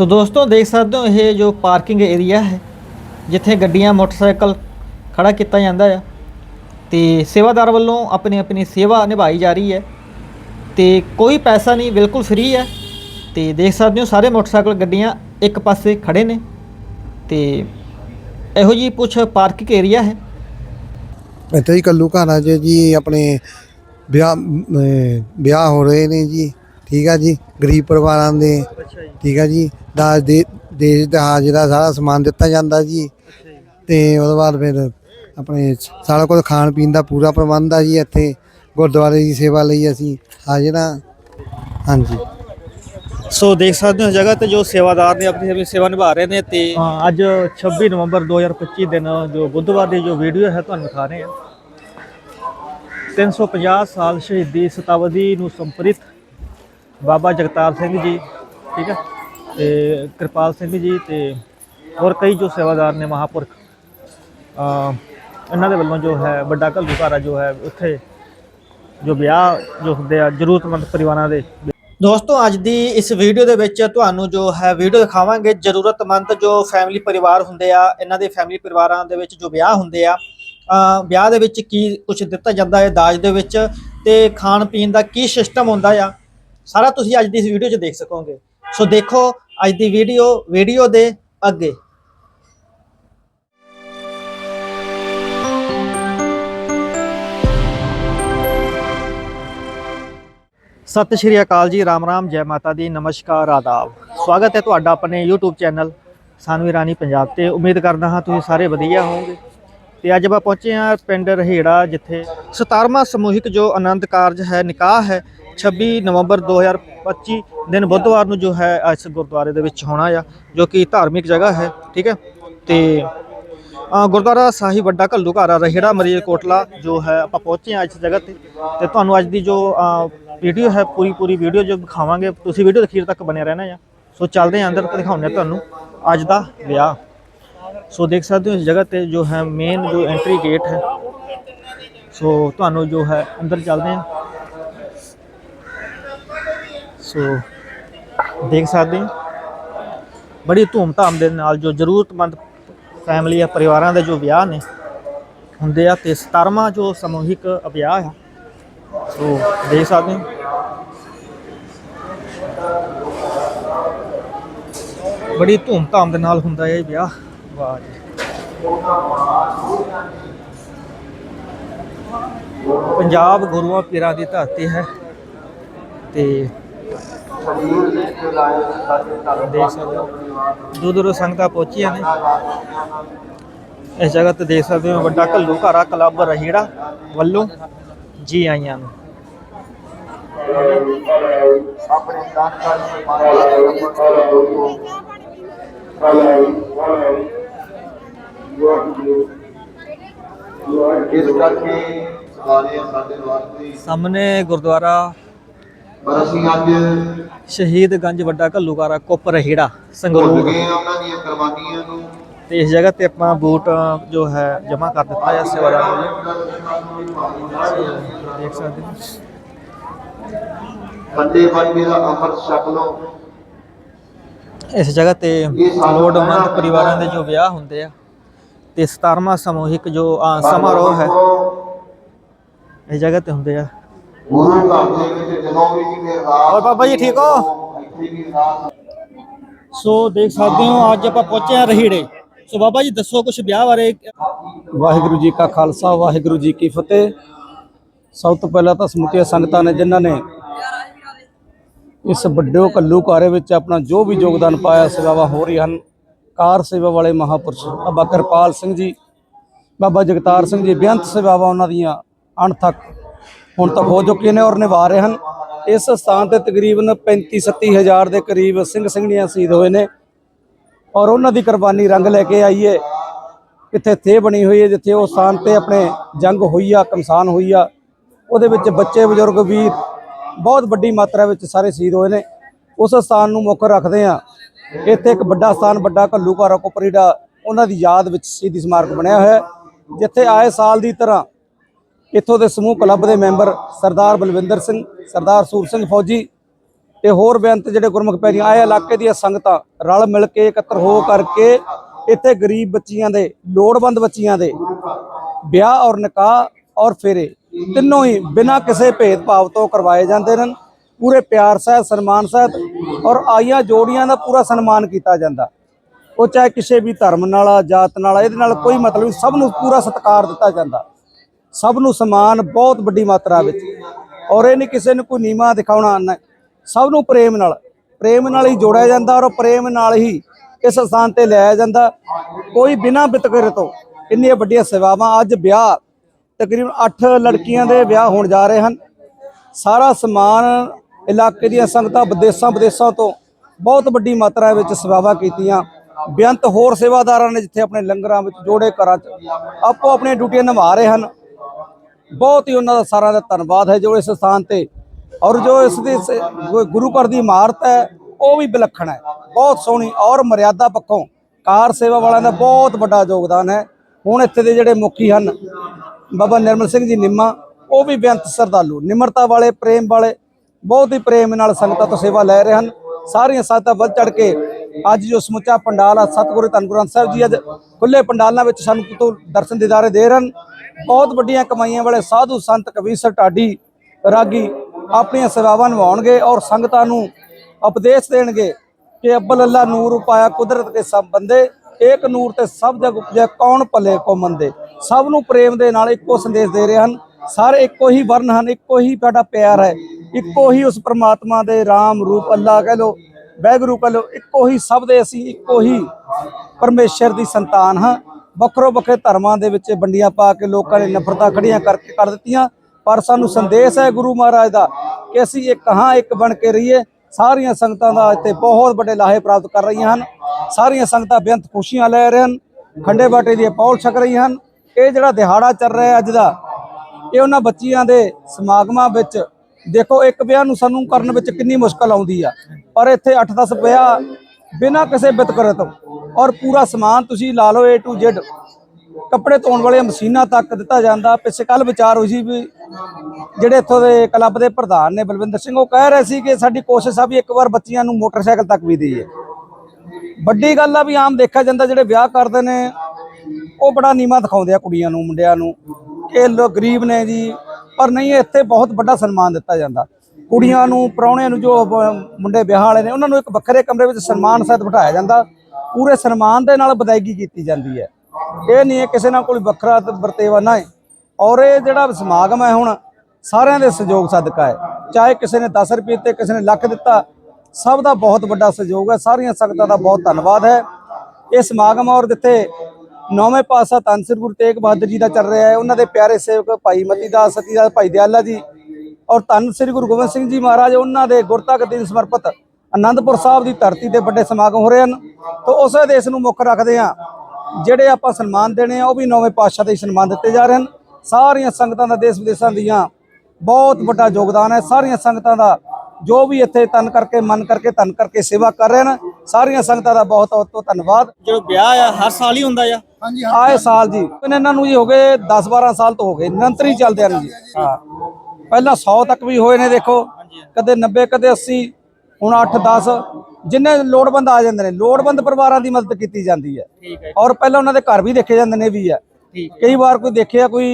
ਸੋ ਦੋਸਤੋ ਦੇਖ ਸਕਦੇ ਹੋ ਇਹ ਜੋ ਪਾਰਕਿੰਗ ਏਰੀਆ ਹੈ ਜਿੱਥੇ ਗੱਡੀਆਂ ਮੋਟਰਸਾਈਕਲ ਖੜਾ ਕੀਤਾ ਜਾਂਦਾ ਆ ਤੇ ਸੇਵਾਦਾਰ ਵੱਲੋਂ ਆਪਣੀ ਆਪਣੀ ਸੇਵਾ ਨਿਭਾਈ ਜਾ ਰਹੀ ਹੈ ਤੇ ਕੋਈ ਪੈਸਾ ਨਹੀਂ ਬਿਲਕੁਲ ਫ੍ਰੀ ਹੈ ਤੇ ਦੇਖ ਸਕਦੇ ਹੋ ਸਾਰੇ ਮੋਟਰਸਾਈਕਲ ਗੱਡੀਆਂ ਇੱਕ ਪਾਸੇ ਖੜੇ ਨੇ ਤੇ ਇਹੋ ਜੀ ਕੁਛ ਪਾਰਕਿੰਗ ਏਰੀਆ ਹੈ। ਇੱਥੇ ਹੀ ਕੱਲੂ ਘਾਣਾ 'ਚ ਜੀ ਆਪਣੇ ਵਿਆਹ ਅਮ, ਵਿਆਹ ਹੋ ਰਹੇ ਨੇ ਜੀ ਠੀਕ ਆ ਜੀ ਗਰੀਬ ਪਰਿਵਾਰਾਂ ਦੇ ਜੀ। ਠੀਕ ਆ ਜੀ। ਦਾਜ ਦੇ ਦੇਸ਼ ਦਾ ਹਾਜ਼ਰਾ ਸਾਰਾ ਸਮਾਨ ਦਿੱਤਾ ਜਾਂਦਾ ਜੀ। ਤੇ ਉਹਦੇ ਬਾਅਦ ਫਿਰ ਆਪਣੇ ਸਾਰਾ ਕੁਝ ਖਾਣ ਪੀਣ ਦਾ ਪੂਰਾ ਪ੍ਰਬੰਧ ਆ ਜੀ ਇੱਥੇ। ਗੁਰਦੁਆਰੇ ਦੀ ਸੇਵਾ ਲਈ ਅਸੀਂ ਹਾਜ਼ਰਾ ਹਾਂਜੀ। ਸੋ ਦੇਖ ਸਕਦੇ ਹੋ ਜਗ੍ਹਾ ਤੇ ਜੋ ਸੇਵਾਦਾਰ ਨੇ ਆਪਣੀ ਆਪਣੀ ਸੇਵਾ ਨਿਭਾ ਰਹੇ ਨੇ ਤੇ ਅੱਜ 26 ਨਵੰਬਰ 2025 ਦਿਨ ਜੋ ਬੁੱਧਵਾਰ ਦੀ ਜੋ ਵੀਡੀਓ ਹੈ ਤੁਹਾਨੂੰ ਦਿਖਾ ਰਹੇ ਹਾਂ। 350 ਸਾਲ ਸ਼ਹੀਦੀ ਸਤਾਬਦੀ ਨੂੰ ਸੰਪਰਿਤ ਬਾਬਾ ਜਗਤਾਰ ਸਿੰਘ ਜੀ ਠੀਕ ਹੈ? ਤੇ ਕਿਰਪਾਲ ਸਿੰਘ ਜੀ ਤੇ ਹੋਰ ਕਈ ਜੋ ਸੇਵਾਦਾਰ ਨੇ ਮਹਾਪੁਰਖ ਇਹਨਾਂ ਦੇ ਵੱਲੋਂ ਜੋ ਹੈ ਵੱਡਾ ਘੱਲੂਘਾਰਾ ਜੋ ਹੈ ਉੱਥੇ ਜੋ ਵਿਆਹ ਜੋ ਹੁੰਦੇ ਆ ਜ਼ਰੂਰਤਮੰਦ ਪਰਿਵਾਰਾਂ ਦੇ। ਦੋਸਤੋ, ਅੱਜ ਦੀ ਇਸ ਵੀਡੀਓ ਦੇ ਵਿੱਚ ਤੁਹਾਨੂੰ ਜੋ ਹੈ ਵੀਡੀਓ ਦਿਖਾਵਾਂਗੇ, ਜ਼ਰੂਰਤਮੰਦ ਜੋ ਫੈਮਿਲੀ ਪਰਿਵਾਰ ਹੁੰਦੇ ਆ, ਇਹਨਾਂ ਦੇ ਫੈਮਿਲੀ ਪਰਿਵਾਰਾਂ ਦੇ ਵਿੱਚ ਜੋ ਵਿਆਹ ਹੁੰਦੇ ਆ ਵਿਆਹ ਦੇ ਵਿੱਚ ਕੀ ਕੁਝ ਦਿੱਤਾ ਜਾਂਦਾ ਹੈ ਦਾਜ ਦੇ ਵਿੱਚ ਤੇ ਖਾਣ ਪੀਣ ਦਾ ਕੀ ਸਿਸਟਮ ਹੁੰਦਾ ਆ, ਸਾਰਾ ਤੁਸੀਂ ਅੱਜ ਦੀ ਇਸ ਵੀਡੀਓ 'ਚ ਦੇਖ ਸਕੋਗੇ। ਸੋ ਦੇਖੋ ਅੱਜ ਦੀ ਵੀਡੀਓ ਵੀਡੀਓ ਦੇ ਅੱਗੇ। ਸਤਿ ਸ਼੍ਰੀ ਅਕਾਲ ਜੀ, ਰਾਮ ਰਾਮ, ਜੈ ਮਾਤਾ ਦੀ, ਨਮਸਕਾਰ, ਆਦਾਬ। ਸਵਾਗਤ ਹੈ ਤੁਹਾਡਾ ਆਪਣੇ YouTube ਚੈਨਲ ਸਾਨਵੀ ਰਾਣੀ ਪੰਜਾਬ ਤੇ। ਉਮੀਦ ਕਰਦਾ ਹਾਂ ਤੁਸੀਂ ਸਾਰੇ ਵਧੀਆ ਹੋਵੋਗੇ। ਤੇ ਅੱਜ ਆਪਾਂ ਪਹੁੰਚੇ ਹਾਂ ਪਿੰਡ ਰਹੇੜਾ, ਜਿੱਥੇ 17ਵਾਂ ਸਮੂਹਿਕ ਜੋ ਆਨੰਦ ਕਾਰਜ ਹੈ, ਨਿਕਾਹ ਹੈ 26 ਨਵੰਬਰ 2025 ਦਿਨ ਬੁੱਧਵਾਰ ਨੂੰ ਜੋ ਹੈ ਇਸ ਗੁਰਦੁਆਰੇ ਦੇ ਵਿੱਚ ਹੋਣਾ ਆ, ਜੋ ਕਿ ਧਾਰਮਿਕ ਜਗ੍ਹਾ ਹੈ, ਠੀਕ ਹੈ? ਤੇ ਗੁਰਦੁਆਰਾ ਸਾਹਿਬ ਵੱਡਾ ਘੱਲੂ ਘਾਰਾ ਰਹਿੜਾ ਮਰੀਜ਼ ਕੋਟਲਾ ਜੋ ਹੈ, ਆਪਾਂ ਪਹੁੰਚੇ ਹਾਂ ਇਸ ਜਗ੍ਹਾ ਤੇ। ਤੇ ਤੁਹਾਨੂੰ ਅੱਜ ਦੀ ਜੋ ਵੀਡੀਓ ਹੈ, ਪੂਰੀ ਪੂਰੀ ਵੀਡੀਓ ਜੋ ਦਿਖਾਵਾਂਗੇ, ਤੁਸੀਂ ਵੀਡੀਓ ਅਖੀਰ ਤੱਕ ਬਣੇ ਰਹਿਣਾ ਆ। ਸੋ ਚੱਲਦੇ ਹਾਂ, ਅੰਦਰ ਦਿਖਾਉਂਦੇ ਹਾਂ ਤੁਹਾਨੂੰ ਅੱਜ ਦਾ ਵਿਆਹ। ਸੋ ਦੇਖ ਸਕਦੇ ਹੋ ਇਸ ਜਗ੍ਹਾ ਤੇ ਜੋ ਹੈ ਮੇਨ ਜੋ ਐਂਟਰੀ ਗੇਟ ਹੈ। ਸੋ ਤੁਹਾਨੂੰ ਜੋ ਹੈ, ਅੰਦਰ ਚੱਲਦੇ ਹਾਂ। ਸੋ ਦੇਖ ਸਕਦੇ ਹੋ। ਬੜੀ ਧੂਮਧਾਮ ਦੇ ਨਾਲ ਜੋ ਜ਼ਰੂਰਤਮੰਦ ਫੈਮਿਲੀ ਜਾਂ ਪਰਿਵਾਰਾਂ ਦੇ ਜੋ ਵਿਆਹ ਨੇ, ਹੁੰਦੇ ਆ ਤੇ 17ਵਾਂ ਜੋ ਸਮੂਹਿਕ ਵਿਆਹ ਆ। ਸੋ ਦੇਖ ਸਕਦੇ ਹੋ। ਬੜੀ ਧੂਮਧਾਮ ਦੇ ਨਾਲ ਹੁੰਦਾ ਹੈ ਇਹ ਵਿਆਹ। ਵਾਹ ਜੀ। ਪੰਜਾਬ ਗੁਰੂਆਂ ਪੀਰਾਂ ਦੀ ਧਰਤੀ ਹੈ ਤੇ ਦੇਖ ਸਕਦੇ ਹੋ ਦੂਰ ਦੂਰੋਂ ਸੰਗਤਾਂ ਪਹੁੰਚੀਆਂ ਨੇ। ਇਸ ਜਗ੍ਹਾ ਤੇ ਦੇਖ ਸਕਦੇ ਹੋ ਵੱਡਾ ਘੱਲੂ ਘਾਰਾ ਕਲੱਬ ਰਹਿੜਾ ਵੱਲੋਂ ਜੀ ਆਈਆਂ ਨੂੰ। ਆਪਣੇ ਦਾਤਾਂ ਨੂੰ ਮਾਰੇ ਇਸ ਕਰਕੇ ਸਾਰੇ ਸਾਡੇ ਵਾਸਤੇ ਸਾਹਮਣੇ ਗੁਰਦੁਆਰਾ ਪਰ ਅਸੀਂ ਅੱਜ ਸ਼ਹੀਦ ਗੰਜ ਵੱਡਾ ਘੱਲੂ ਘਾਰਾ ਕੁੱਪ ਰਹਿੜਾ ਸੰਗਰੂਰ। ਗਏ ਉਹਨਾਂ ਦੀਆਂ ਕੁਰਬਾਨੀਆਂ ਨੂੰ। ਤੇ ਇਸ ਜਗ੍ਹਾ ਤੇ ਆਪਾਂ ਬੂਟ ਜੋ ਹੈ ਜਮ੍ਹਾਂ ਕਰ ਦਿੱਤਾ ਹੈ ਸੇਵਾਦਾਰ ਵੱਲੋਂ ਦੇਖ ਸਕਦੇ ਹੋ। ਬੰਦੇ ਛਕ ਇਸ ਜਗ੍ਹਾ ਤੇ ਲੋੜਵੰਦ ਪਰਿਵਾਰਾਂ ਦੇ ਜੋ ਵਿਆਹ ਹੁੰਦੇ ਆ ਤੇ 17ਵਾਂ ਸਮੂਹਿਕ ਜੋ ਸਮਾਰੋਹ ਹੈ ਇਸ ਜਗ੍ਹਾ ਤੇ ਹੁੰਦੇ ਆ। ਗੁਰੂ ਘਰ ਦੇ ਵਿੱਚ ਜਦੋਂ ਵੀ ਕਿਤੇ ਅਰਦਾਸ ਹੋਰ ਬਾਬਾ ਜੀ ਠੀਕ ਹੋ? ਇੱਥੇ ਵੀ ਅਰਦਾਸ ਸੋ ਦੇਖ ਸਕਦੇ ਹੋ ਅੱਜ ਆਪਾਂ ਪਹੁੰਚੇ ਆ ਰਹੀੜੇ। ਸੋ ਬਾਬਾ ਜੀ ਦੱਸੋ ਕੁਝ ਵਿਆਹ ਬਾਰੇ। ਵਾਹਿਗੁਰੂ ਜੀ ਕਾ ਖਾਲਸਾ ਵਾਹਿਗੁਰੂ ਜੀ ਕੀ ਫਤਿਹ। ਸਭ ਤੋਂ ਪਹਿਲਾਂ ਤਾਂ ਸਮੁੱਚੀਆਂ ਸੰਗਤਾਂ ਨੇ ਜਿਨ੍ਹਾਂ ਨੇ ਇਸ ਵੱਡੇ ਕੱਲੂ ਕਾਰੇ ਵਿੱਚ ਆਪਣਾ ਜੋ ਵੀ ਯੋਗਦਾਨ ਪਾਇਆ ਸੇਵਾਵਾਂ ਹੋ ਰਹੀਆਂ ਹਨ। ਕਾਰ ਸੇਵਾ ਵਾਲੇ ਮਹਾਪੁਰਸ਼ ਬਾਬਾ ਕਿਰਪਾਲ ਸਿੰਘ ਜੀ ਬਾਬਾ ਜਗਤਾਰ ਸਿੰਘ ਜੀ ਬੇਅੰਤ ਸੇਵਾਵਾਂ ਉਹਨਾਂ ਦੀਆਂ ਅਣਥੱਕ ਹੁਣ ਤੱਕ ਹੋ ਚੁੱਕੀਆਂ ਨੇ ਔਰ ਨਿਭਾ ਰਹੇ ਹਨ। ਇਸ ਸਥਾਨ ਤੇ ਤਕਰੀਬਨ 35 37 ਹਜ਼ਾਰ ਦੇ ਕਰੀਬ ਸਿੰਘ ਸਿੰਘਣੀਆਂ ਸ਼ਹੀਦ ਹੋਏ ਨੇ ਔਰ ਉਹਨਾਂ ਦੀ ਕੁਰਬਾਨੀ ਰੰਗ ਲੈ ਕੇ ਆਈਏ ਕਿੱਥੇ ਥੇ ਬਣੀ ਹੋਈ ਹੈ ਜਿੱਥੇ ਉਹ ਸਥਾਨ ਤੇ ਆਪਣੇ ਜੰਗ ਹੋਈ ਆ, ਕਮਸਾਨ ਹੋਈ ਆ। ਉਹਦੇ ਵਿੱਚ ਬੱਚੇ, ਬਜ਼ੁਰਗ, ਵੀਰ ਬਹੁਤ ਵੱਡੀ ਮਾਤਰਾ ਵਿੱਚ ਸਾਰੇ ਸ਼ਹੀਦ ਹੋਏ ਨੇ। ਉਸ ਸਥਾਨ ਨੂੰ ਮੁੱਖ ਰੱਖਦੇ ਆ ਇੱਥੇ ਇੱਕ ਵੱਡਾ ਸਥਾਨ, ਵੱਡਾ ਘੱਲੂ ਘਾਰਾ ਕੋਪਰੀਡਾ ਉਹਨਾਂ ਦੀ ਯਾਦ ਵਿੱਚ ਸ਼ਹੀਦੀ ਸਮਾਰਕ ਬਣਿਆ ਹੋਇਆ ਜਿੱਥੇ ਆਏ ਸਾਲ ਦੀ ਤਰ੍ਹਾਂ ਇੱਥੋਂ ਦੇ ਸਮੂਹ ਕਲੱਬ ਦੇ ਮੈਂਬਰ ਸਰਦਾਰ ਬਲਵਿੰਦਰ ਸਿੰਘ, ਸਰਦਾਰ ਸੂਰ ਸਿੰਘ ਫੌਜੀ ਤੇ ਹੋਰ ਬੇਅੰਤ ਜਿਹੜੇ ਗੁਰਮੁਖ ਪੈਰੀਆਂ, ਆਏ ਇਲਾਕੇ ਦੀਆਂ ਸੰਗਤਾਂ ਰਲ ਮਿਲ ਕੇ ਇਕੱਤਰ ਹੋ ਕਰਕੇ ਇੱਥੇ ਗਰੀਬ ਬੱਚੀਆਂ ਦੇ, ਲੋੜਵੰਦ ਬੱਚੀਆਂ ਦੇ ਵਿਆਹ ਔਰ ਨਿਕਾਹ ਔਰ ਫੇਰੇ ਤਿੰਨੋਂ ਹੀ ਬਿਨਾਂ ਕਿਸੇ ਭੇਦਭਾਵ ਤੋਂ ਕਰਵਾਏ ਜਾਂਦੇ ਹਨ ਪੂਰੇ ਪਿਆਰ ਸਹਿਤ, ਸਨਮਾਨ ਸਹਿਤ ਔਰ ਆਈਆਂ ਜੋੜੀਆਂ ਦਾ ਪੂਰਾ ਸਨਮਾਨ ਕੀਤਾ ਜਾਂਦਾ। ਉਹ ਚਾਹੇ ਕਿਸੇ ਵੀ ਧਰਮ ਨਾਲ, ਜਾਤ ਨਾਲ, ਇਹਦੇ ਨਾਲ ਕੋਈ ਮਤਲਬ ਨਹੀਂ, ਸਭ ਨੂੰ ਪੂਰਾ ਸਤਿਕਾਰ ਦਿੱਤਾ ਜਾਂਦਾ। ਸਭ ਨੂੰ ਸਮਾਨ ਬਹੁਤ ਵੱਡੀ ਮਾਤਰਾ ਵਿੱਚ। ਔਰ ਇਹ ਨਹੀਂ ਕਿਸੇ ਨੂੰ ਕੋਈ ਨੀਵਾ ਦਿਖਾਉਣਾ ਨਹੀਂ ਸਭ ਨੂੰ ਪ੍ਰੇਮ ਨਾਲ ਪ੍ਰੇਮ ਨਾਲ ਹੀ ਜੋੜਿਆ ਜਾਂਦਾ ਔਰ ਪ੍ਰੇਮ ਨਾਲ ਹੀ ਇਸ ਸਥਾਨ ਤੇ ਲਿਆਇਆ ਜਾਂਦਾ। ਕੋਈ ਬਿਨਾਂ ਵਿਤਕਰੇ ਤੋਂ ਇੰਨੀਆਂ ਵੱਡੀਆਂ ਸੇਵਾਵਾਂ, ਅੱਜ ਵਿਆਹ, ਤਕਰੀਬਨ 8 ਲੜਕੀਆਂ ਦੇ ਵਿਆਹ ਹੋਣ ਜਾ ਰਹੇ ਹਨ। ਸਾਰਾ ਸਮਾਨ ਇਲਾਕੇ ਦੀਆਂ ਸੰਗਤਾਂ ਵਿਦੇਸ਼ਾਂ ਵਿਦੇਸ਼ਾਂ ਤੋਂ ਬਹੁਤ ਵੱਡੀ ਮਾਤਰਾ ਵਿੱਚ ਸੇਵਾਵਾਂ ਕੀਤੀਆਂ। ਬੇਅੰਤ ਹੋਰ ਸੇਵਾਦਾਰਾਂ ਨੇ ਜਿੱਥੇ ਆਪਣੇ ਲੰਗਰਾਂ ਵਿੱਚ, ਜੋੜੇ ਘਰਾਂ 'ਚ ਆਪੋ ਆਪਣੀਆਂ ਡਿਊਟੀਆਂ ਨਿਭਾ ਰਹੇ ਹਨ। ਬਹੁਤ ਹੀ ਉਹਨਾਂ ਦਾ ਸਾਰਿਆਂ ਦਾ ਧੰਨਵਾਦ ਹੈ ਜੋ ਇਸ ਸਥਾਨ ਤੇ ਔਰ ਜੋ ਇਸ ਦੀ ਸ- ਗੁਰੂ ਘਰ ਦੀ ਇਮਾਰਤ ਹੈ, ਉਹ ਵੀ ਵਿਲੱਖਣ ਹੈ। ਬਹੁਤ ਸੋਹਣੀ ਔਰ ਮਰਿਆਦਾ ਪੱਖੋਂ ਕਾਰ ਸੇਵਾ ਵਾਲਿਆਂ ਦਾ ਬਹੁਤ ਵੱਡਾ ਯੋਗਦਾਨ ਹੈ। ਹੁਣ ਇੱਥੇ ਦੇ ਜਿਹੜੇ ਮੁਖੀ ਹਨ, ਬਾਬਾ ਨਿਰਮਲ ਸਿੰਘ ਜੀ ਨਿੰਮਾ, ਉਹ ਵੀ ਬੇਅੰਤ ਸਰਦਾਲੂ ਨਿਮਰਤਾ ਵਾਲੇ, ਪ੍ਰੇਮ ਵਾਲੇ, ਬਹੁਤ ਹੀ ਪ੍ਰੇਮ ਨਾਲ ਸੰਗਤਾਂ ਤੋਂ ਸੇਵਾ ਲੈ ਰਹੇ ਹਨ। ਸਾਰੀਆਂ ਸੰਗਤਾਂ ਵੱਧ ਚੜ ਕੇ ਅੱਜ ਜੋ ਸਮੁੱਚਾ ਪੰਡਾਲ ਆ, ਸਤਿਗੁਰੂ ਧੰਨ ਗੁਰੂ ਗ੍ਰੰਥ ਸਾਹਿਬ ਜੀ ਅੱਜ ਖੁੱਲੇ ਪੰਡਾਲਾਂ ਵਿੱਚ ਸਾਨੂੰ ਤੋਂ ਦਰਸ਼ਨ ਦਿਦਾਰੇ ਦੇ ਰਹੇ ਹਨ। ਬਹੁਤ ਵੱਡੀਆਂ ਕਮਾਈਆਂ ਵਾਲੇ ਸਾਧੂ ਸੰਤ ਕਬੀਰ ਢਾਡੀ ਰਾਗੀ ਆਪਣੀਆਂ ਸੇਵਾਵਾਂ ਨਿਭਾਉਣਗੇ ਔਰ ਸੰਗਤਾਂ ਨੂੰ ਉਪਦੇਸ਼ ਦੇਣਗੇ ਕਿ ਅੱਬਲ ਅੱਲਾ ਨੂਰ ਪਾਇਆ ਕੁਦਰਤ ਦੇ ਸਭ ਬੰਦੇ, ਏਕ ਨੂਰ ਤੇ ਸਭ ਜਗ ਉਪਜੈ, ਕੌਣ ਭਲੇ ਕੋ ਮੰਦੇ? ਸਭ ਨੂੰ ਪ੍ਰੇਮ ਦੇ ਨਾਲ ਇੱਕੋ ਸੰਦੇਸ਼ ਦੇ ਰਹੇ ਹਨ। ਸਾਰੇ ਇੱਕੋ ਹੀ ਵਰਨ ਹਨ, ਇੱਕੋ ਹੀ ਸਾਡਾ ਪਿਆਰ ਹੈ। ਇੱਕੋ ਹੀ ਉਸ ਪ੍ਰਮਾਤਮਾ ਦੇ ਰਾਮ ਰੂਪ ਅੱਲਾ ਕਹਿ ਲੋ ਵੈਗਰੂ ਕਹਿ ਲੋ ਇੱਕੋ ਹੀ ਸਭ ਦੇ ਅਸੀਂ ਇੱਕੋ ਹੀ ਪਰਮੇਸ਼ਰ ਦੀ ਸੰਤਾਨ ਹਾਂ। ਵੱਖਰੋ ਵੱਖਰੇ ਧਰਮਾਂ ਦੇ ਵਿੱਚ ਵੰਡੀਆਂ ਪਾ ਕੇ ਲੋਕਾਂ ਨੇ ਨਫ਼ਰਤਾਂ ਖੜੀਆਂ ਕਰਕੇ ਕਰ ਦਿੱਤੀਆਂ। ਪਰ ਸਾਨੂੰ ਸੰਦੇਸ਼ ਹੈ ਗੁਰੂ ਮਹਾਰਾਜ ਦਾ ਕਿ ਅਸੀਂ ਇੱਕ ਹਾਂ, ਇੱਕ ਬਣ ਕੇ ਰਹੀਏ। ਸਾਰੀਆਂ ਸੰਗਤਾਂ ਦਾ ਇੱਥੇ ਬਹੁਤ ਵੱਡੇ ਲਾਹੇ ਪ੍ਰਾਪਤ ਕਰ ਰਹੀਆਂ ਹਨ। ਸਾਰੀਆਂ ਸੰਗਤਾਂ ਬੇਅੰਤ ਖੁਸ਼ੀਆਂ ਲੈ ਰਹੇ ਹਨ। ਖੰਡੇ ਬਾਟੇ ਦੀ ਪੌਲ ਛਕ ਰਹੀਆਂ ਹਨ। ਇਹ ਜਿਹੜਾ ਦਿਹਾੜਾ ਚੱਲ ਰਿਹਾ ਅੱਜ ਦਾ, ਇਹ ਉਹਨਾਂ ਬੱਚੀਆਂ ਦੇ ਸਮਾਗਮਾਂ ਵਿੱਚ ਦੇਖੋ, ਇੱਕ ਵਿਆਹ ਨੂੰ ਸਾਨੂੰ ਕਰਨ ਵਿੱਚ ਕਿੰਨੀ ਮੁਸ਼ਕਲ ਆਉਂਦੀ ਆ। ਪਰ ਇੱਥੇ 8-10 ਵਿਆਹ ਬਿਨਾਂ ਕਿਸੇ ਵਿਤਕਰੇ ਤੋਂ ਔਰ ਪੂਰਾ ਸਮਾਨ ਤੁਸੀਂ ਲਾ ਲਓ A to Z ਕੱਪੜੇ ਧੋਣ ਵਾਲੇ ਮਸ਼ੀਨਾਂ ਤੱਕ ਦਿੱਤਾ ਜਾਂਦਾ। ਪਿੱਛੇ ਕੱਲ ਵਿਚਾਰ ਹੋਈ ਸੀ ਵੀ ਜਿਹੜੇ ਇੱਥੋਂ ਦੇ ਕਲੱਬ ਦੇ ਪ੍ਰਧਾਨ ਨੇ ਬਲਵਿੰਦਰ ਸਿੰਘ, ਉਹ ਕਹਿ ਰਹੇ ਸੀ ਕਿ ਸਾਡੀ ਕੋਸ਼ਿਸ਼ ਆ ਵੀ ਇੱਕ ਵਾਰ ਬੱਚੀਆਂ ਨੂੰ ਮੋਟਰਸਾਈਕਲ ਤੱਕ ਵੀ ਦੇਈਏ। ਵੱਡੀ ਗੱਲ ਆ ਵੀ ਆਮ ਦੇਖਿਆ ਜਾਂਦਾ, ਜਿਹੜੇ ਵਿਆਹ ਕਰਦੇ ਨੇ, ਉਹ ਬੜਾ ਨੀਵਾਂ ਦਿਖਾਉਂਦੇ ਆ ਕੁੜੀਆਂ ਨੂੰ, ਮੁੰਡਿਆਂ ਨੂੰ। ਕਿ ਲੋਕ ਗਰੀਬ ਨੇ ਜੀ, ਪਰ ਨਹੀਂ, ਇੱਥੇ ਬਹੁਤ ਵੱਡਾ ਸਨਮਾਨ ਦਿੱਤਾ ਜਾਂਦਾ। ਕੁੜੀਆਂ ਨੂੰ, ਪ੍ਰਾਹੁਣਿਆਂ ਨੂੰ ਜੋ ਮੁੰਡੇ ਵਿਆਹ ਵਾਲੇ ਨੇ, ਉਹਨਾਂ ਨੂੰ ਇੱਕ ਵੱਖਰੇ ਕਮਰੇ ਵਿੱਚ ਸਨਮਾਨ ਸਹਿਤ ਬਿਠਾਇਆ ਜਾਂਦਾ। ਪੂਰੇ ਸਨਮਾਨ ਦੇ ਨਾਲ ਵਿਦਾਇਗੀ ਕੀਤੀ ਜਾਂਦੀ ਹੈ। ਇਹ ਨਹੀਂ ਹੈ ਕਿਸੇ ਨਾਲ ਕੋਈ ਵੱਖਰਾ ਵਰਤੇਵਾ ਨਾ ਹੈ। ਔਰ ਇਹ ਜਿਹੜਾ ਸਮਾਗਮ ਹੈ ਹੁਣ, ਸਾਰਿਆਂ ਦੇ ਸਹਿਯੋਗ ਸਦਕਾ ਹੈ। ਚਾਹੇ ਕਿਸੇ ਨੇ 10 ਰੁਪਏ ਤੇ ਕਿਸੇ ਨੇ ਲੱਖ ਦਿੱਤਾ, ਸਭ ਦਾ ਬਹੁਤ ਵੱਡਾ ਸਹਿਯੋਗ ਹੈ। ਸਾਰੀਆਂ ਸੰਗਤਾਂ ਦਾ ਬਹੁਤ ਧੰਨਵਾਦ ਹੈ। ਇਹ ਸਮਾਗਮ ਔਰ ਜਿੱਥੇ ਨੌਵੇਂ ਪਾਤਸ਼ਾਹ ਧੰਨ ਸ੍ਰੀ ਗੁਰੂ ਤੇਗ ਬਹਾਦਰ ਜੀ ਦਾ ਚੱਲ ਰਿਹਾ ਹੈ। ਉਹਨਾਂ ਦੇ ਪਿਆਰੇ ਸੇਵਕ ਭਾਈ ਮਤੀ ਦਾਸ, ਸਤੀ ਦਾਸ, ਭਾਈ ਦਿਆਲਾ ਜੀ ਔਰ ਧੰਨ ਸ੍ਰੀ ਗੁਰੂ ਗੋਬਿੰਦ ਸਿੰਘ ਜੀ ਮਹਾਰਾਜ, ਉਹਨਾਂ ਦੇ ਗੁਰਤਾ ਗੱਦੀ ਨੂੰ ਸਮਰਪਿਤ ਆਨੰਦਪੁਰ ਸਾਹਿਬ ਦੀ ਧਰਤੀ ਤੇ ਵੱਡੇ ਸਮਾਗਮ ਹੋ ਰਹੇ ਹਨ ਤੋਂ ਉਸੇ ਦੇਸ਼ ਨੂੰ ਮੁੱਖ ਰੱਖਦੇ ਆ ਜਿਹੜੇ ਆਪਾਂ ਸਨਮਾਨ ਦੇਣੇ ਆ ਉਹ ਵੀ ਨੌਵੇਂ ਪਾਤਸ਼ਾਹ ਦੇ ਸਨਮਾਨ ਦਿੱਤੇ ਜਾ ਰਹੇ ਹਨ। ਸਾਰੀਆਂ ਸੰਗਤਾਂ ਦਾ ਦੇਸ਼ ਵਿਦੇਸ਼ਾਂ ਦੀਆਂ ਬਹੁਤ ਵੱਡਾ ਯੋਗਦਾਨ ਹੈ। ਸਾਰੀਆਂ ਸੰਗਤਾਂ ਦਾ ਜੋ ਵੀ ਇੱਥੇ ਤਨ ਕਰਕੇ ਮਨ ਕਰਕੇ ਤਨ ਕਰਕੇ ਸੇਵਾ ਕਰ ਰਹੇ ਹਨ ਸਾਰੀਆਂ ਸੰਗਤਾਂ ਦਾ ਬਹੁਤ ਬਹੁਤ ਧੰਨਵਾਦ। ਜਦੋਂ ਵਿਆਹ ਆ ਹਰ ਸਾਲ ਹੀ ਹੁੰਦਾ ਆ? ਆਏ ਸਾਲ। ਜੀ। ਇਹਨਾਂ ਨੂੰ ਜੀ ਹੋ ਗਏ 10 12 ਸਾਲ ਤੋਂ ਹੋ ਗਏ। ਨਿਰੰਤਰ ਹੀ ਚੱਲਦੇ ਹਨ ਜੀ। ਹਾਂ। ਪਹਿਲਾਂ 100 ਤੱਕ ਵੀ ਹੋਏ ਨੇ ਦੇਖੋ। ਕਦੇ 90 ਕਦੇ 80 ਹੁਣ 8 10 ਜਿੰਨੇ ਲੋੜਵੰਦ ਆ ਜਾਂਦੇ ਨੇ ਲੋੜਵੰਦ ਪਰਿਵਾਰਾਂ ਦੀ ਮਦਦ ਕੀਤੀ ਜਾਂਦੀ ਹੈ। ਹੈ ਔਰ ਪਹਿਲਾਂ ਉਹਨਾਂ ਦੇ ਘਰ ਵੀ ਦੇਖੇ ਜਾਂਦੇ ਨੇ ਵੀ ਆ ਠੀਕ ਕਈ ਵਾਰ ਕੋਈ ਦੇਖਿਆ ਕੋਈ